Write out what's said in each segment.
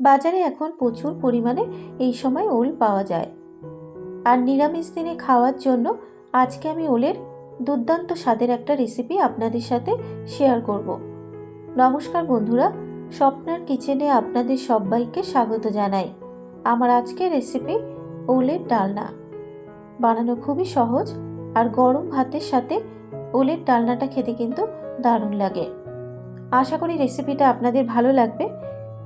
বাজারে এখন প্রচুর পরিমাণে এই সময় ওল পাওয়া যায়। আর নিরামিষ দিনে খাওয়ার জন্য আজকে আমি ওলের দুর্দান্ত স্বাদের একটা রেসিপি আপনাদের সাথে শেয়ার করব। নমস্কার বন্ধুরা, স্বপ্নার কিচেনে আপনাদের সবাইকে স্বাগত জানাই। আমার আজকের রেসিপি ওলের ডালনা। বানানো খুবই সহজ আর গরম ভাতের সাথে ওলের ডালনাটা খেতে কিন্তু দারুণ লাগে। আশা করি রেসিপিটা আপনাদের ভালো লাগবে।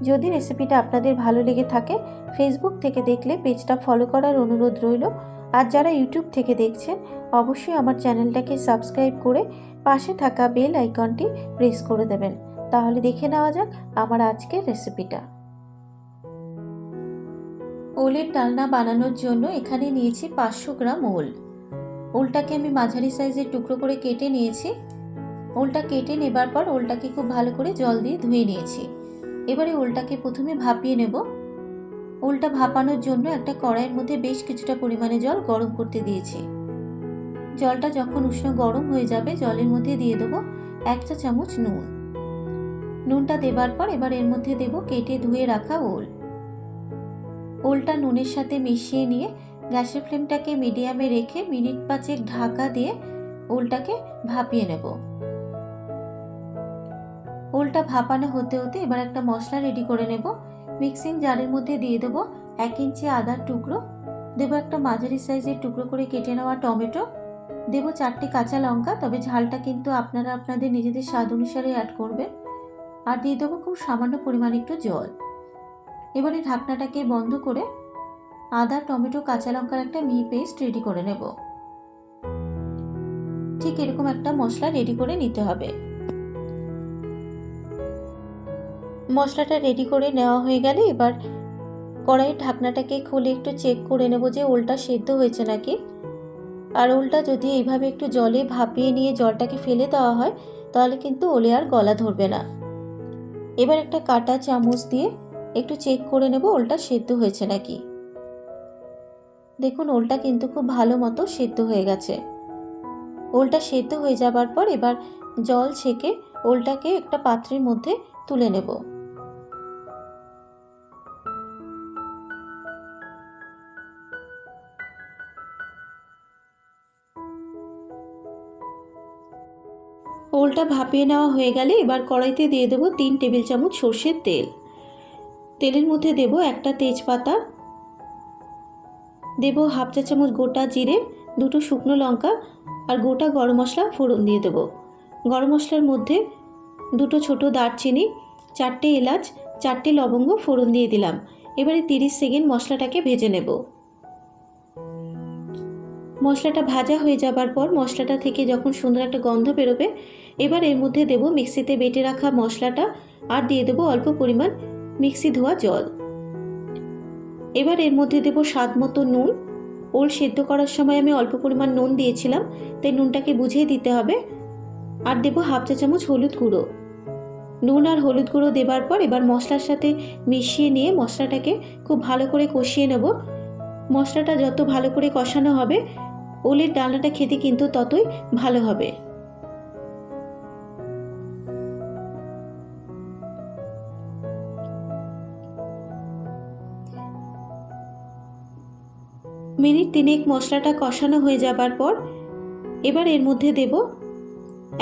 যদি রেসিপিটা আপনাদের ভালো লেগে থাকে ফেসবুক থেকে দেখলে পেজটা ফলো করার অনুরোধ রইল। আর যারা ইউটিউব থেকে দেখছেন, অবশ্যই আমার চ্যানেলটাকে সাবস্ক্রাইব করে পাশে থাকা বেল আইকনটি প্রেস করে দেবেন। তাহলে দেখে নেওয়া যাক আমার আজকের রেসিপিটা ওলের ডালনা বানানোর জন্য এখানে নিয়েছি পাঁচশো গ্রাম ওল। ওলটাকে আমি মাঝারি সাইজের টুকরো করে কেটে নিয়েছি। ওলটা কেটে নেবার পর ওলটাকে খুব ভালো করে জল দিয়ে ধুয়ে নিয়েছি। এবারে ওলটাকে প্রথমে ভাপিয়ে নেব। ওলটা ভাপানোর জন্য একটা কড়াইয়ের মধ্যে বেশ কিছুটা পরিমাণে জল গরম করতে দিয়েছি। জলটা যখন উষ্ণ গরম হয়ে যাবে, জলের মধ্যে দিয়ে দেবো এক চা চামচ নুন। নুনটা দেবার পর এবার এর মধ্যে দেব কেটে ধুয়ে রাখা ওল। ওলটা নুনের সাথে মিশিয়ে নিয়ে গ্যাসের ফ্লেমটাকে মিডিয়ামে রেখে মিনিট পাঁচেক ঢাকা দিয়ে ওলটাকে ভাপিয়ে নেব। ওলটা ভাপানো হতে হতে এবার একটা মশলা রেডি করে নেব। মিক্সিং জারের মধ্যে দিয়ে দেবো এক ইঞ্চি আদার টুকরো। দেবো একটা মাঝারি সাইজের টুকরো করে কেটে নেওয়া টমেটো। দেবো চারটে কাঁচা লঙ্কা, তবে ঝালটা কিন্তু আপনারা আপনাদের নিজেদের স্বাদ অনুসারে অ্যাড করবেন। আর দিয়ে দেবো খুব সামান্য পরিমাণ একটু জল। এবারে ঢাকনাটাকে বন্ধ করে আদা, টমেটো, কাঁচা লঙ্কার একটা মিহি পেস্ট রেডি করে নেব। ঠিক এরকম একটা মশলা রেডি করে নিতে হবে। মশলাটা রেডি করে নেওয়া হয়ে গেলে এবার কড়াইয়ের ঢাকনাটাকে খুলে একটু চেক করে নেব যে ওলটা সেদ্ধ হয়েছে নাকি। আর ওলটা যদি এইভাবে একটু জলে ভাপিয়ে নিয়ে জলটাকে ফেলে দেওয়া হয়, তাহলে কিন্তু ওলে আর গলা ধরবে না। এবার একটা কাটা চামচ দিয়ে একটু চেক করে নেব ওলটা সেদ্ধ হয়েছে নাকি। দেখুন, ওলটা কিন্তু খুব ভালো মতো সেদ্ধ হয়ে গেছে। ওলটা সেদ্ধ হয়ে যাবার পর এবার জল ছেঁকে ওলটাকে একটা পাত্রের মধ্যে তুলে নেব। ওলটা ভাপিয়ে নেওয়া হয়ে গেলে এবার কড়াইতে দিয়ে দেবো তিন টেবিল চামচ সর্ষের তেল। তেলের মধ্যে দেব একটা তেজপাতা। দেব হাফ চা চামচ গোটা জিরে, দুটো শুকনো লঙ্কা আর গোটা গরম মশলা ফোড়ন দিয়ে দেব। গরম মশলার মধ্যে দুটো ছোট দারচিনি, চারটে এলাচ, চারটে লবঙ্গ ফোড়ন দিয়ে দিলাম। এবারে তিরিশ সেকেন্ড মশলাটাকে ভেজে নেব। মশলাটা ভাজা হয়ে যাবার পর মশলাটা থেকে যখন সুন্দর একটা গন্ধ বেরোবে, এবার এর মধ্যে দেব মিক্সিতে বেটে রাখা মশলাটা আর দিয়ে দেবো অল্প পরিমাণ মিক্সি ধোয়া জল। এবার এর মধ্যে দেব স্বাদ মতো নুন। ওল সেদ্ধ করার সময় আমি অল্প পরিমাণ নুন দিয়েছিলাম, তাই নুনটাকে বুঝিয়ে দিতে হবে। আর দেবো হাফ চা চামচ হলুদ গুঁড়ো। নুন আর হলুদ গুঁড়ো দেবার পর এবার মশলার সাথে মিশিয়ে নিয়ে মশলাটাকে খুব ভালো করে কষিয়ে নেব। মশলাটা যত ভালো করে কষানো হবে ওলের ডালনাটা খেতে কিন্তু ততই ভালো হবে। মিনিট তিনেক মশলাটা কষানো হয়ে যাবার পর এবার এর মধ্যে দেব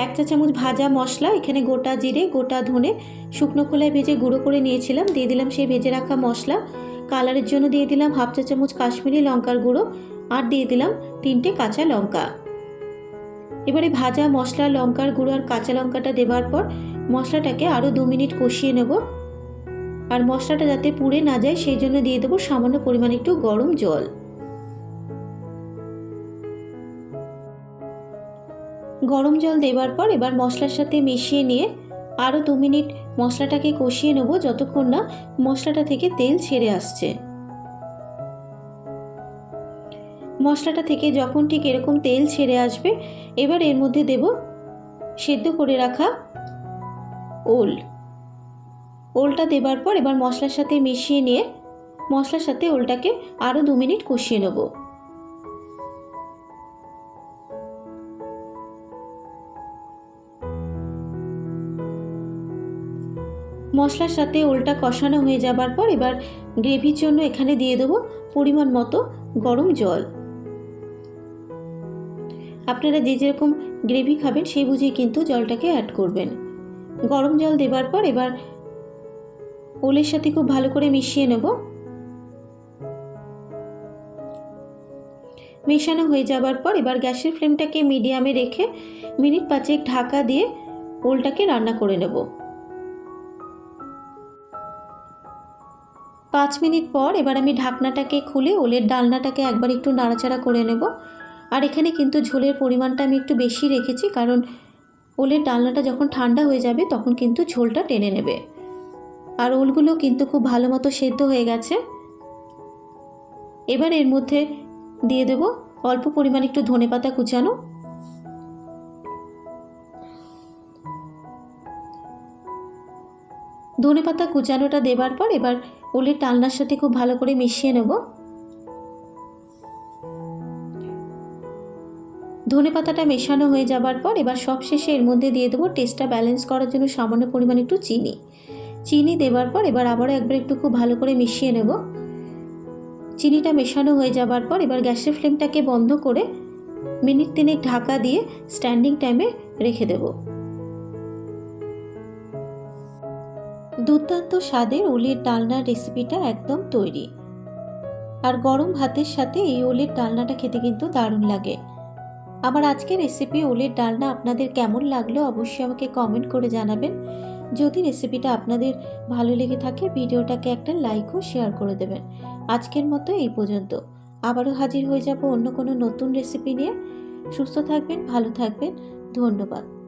এক চা চামচ ভাজা মশলা। এখানে গোটা জিরে, গোটা ধনে শুকনো খোলায় ভেজে গুঁড়ো করে নিয়েছিলাম। দিয়ে দিলাম সেই ভেজে রাখা মশলা। কালারের জন্য দিয়ে দিলাম হাফ চা চামচ কাশ্মীরি লঙ্কার গুঁড়ো। আর দিয়ে দিলাম তিনটে কাঁচা লঙ্কা। এবারে ভাজা মশলা, লঙ্কার গুঁড়ো আর কাঁচা লঙ্কাটা দেবার পর মশলাটাকে আরও দু মিনিট কষিয়ে নেব। আর মশলাটা যাতে পুড়ে না যায়, সেই জন্য দিয়ে দেবো সামান্য পরিমাণ একটু গরম জল। গরম জল দেবার পর এবার মশলার সাথে মিশিয়ে নিয়ে আরও দু মিনিট মশলাটাকে কষিয়ে নেব, যতক্ষণ না মশলাটা থেকে তেল ছেড়ে আসছে। মশলাটা থেকে যখন ঠিক এরকম তেল ছেড়ে আসবে, এবার এর মধ্যে দেব সেদ্ধ করে রাখা ওল। ওলটা দেবার পর এবার মশলার সাথে মিশিয়ে নিয়ে মশলার সাথে ওলটাকে আরও দু মিনিট কষিয়ে নেব। মশলার সাথে ওলটা কষানো হয়ে যাবার পর এবার গ্রেভির জন্য এখানে দিয়ে দেবো পরিমাণ মতো গরম জল। আপনারা যে যেরকম গ্রেভি খাবেন, সেই বুঝেই কিন্তু জলটাকে অ্যাড করবেন। গরম জল দেবার পর এবার ওলের সাথে খুব ভালো করে মিশিয়ে নেব। মেশানো হয়ে যাবার পর এবার গ্যাসের ফ্লেমটাকে মিডিয়ামে রেখে মিনিট পাঁচেক ঢাকা দিয়ে ওলটাকে রান্না করে নেব। পাঁচ মিনিট পর এবার আমি ঢাকনাটাকে খুলে ওলের ডালনাটাকে একবার একটু নাড়াচাড়া করে নেব। আর এখানে কিন্তু ঝোলের পরিমাণটা আমি একটু বেশি রেখেছি, কারণ ওলের ডালনাটা যখন ঠান্ডা হয়ে যাবে তখন কিন্তু ঝোলটা টেনে নেবে। আর ওলগুলো কিন্তু খুব ভালো মতো সেদ্ধ হয়ে গেছে। এবার এর মধ্যে দিয়ে দেব অল্প পরিমাণ একটু ধনে পাতা কুচানো। ধনে পাতা কুচানোটা দেবার পর এবার ওলের টালনার সাথে খুব ভালো করে মিশিয়ে নেব। ধনে পাতাটা মেশানো হয়ে যাবার পর এবার সব শেষে এর মধ্যে দিয়ে দেবো টেস্টটা ব্যালেন্স করার জন্য সামান্য পরিমাণ একটু চিনি। চিনি দেবার পর এবার আবারও একবার একটু খুব ভালো করে মিশিয়ে নেব। চিনিটা মেশানো হয়ে যাবার পর এবার গ্যাসের ফ্লেমটাকে বন্ধ করে মিনিট তিনেক ঢাকা দিয়ে স্ট্যান্ডিং টাইমে রেখে দেব। দুর্দান্ত স্বাদের ওলের ডালনার রেসিপিটা একদম তৈরি। আর গরম ভাতের সাথে এই ওলের ডালনাটা খেতে কিন্তু দারুণ লাগে। আমার আজকের রেসিপি ওলের ডালনা আপনাদের কেমন লাগল অবশ্যই আমাকে কমেন্ট করে জানাবেন। যদি রেসিপিটা আপনাদের ভালো লেগে থাকে, ভিডিওটাকে একটা লাইক ও শেয়ার করে দেবেন। আজকের মতো এই পর্যন্ত। আবারও হাজির হয়ে যাব অন্য কোনো নতুন রেসিপি নিয়ে। সুস্থ থাকবেন, ভালো থাকবেন। ধন্যবাদ।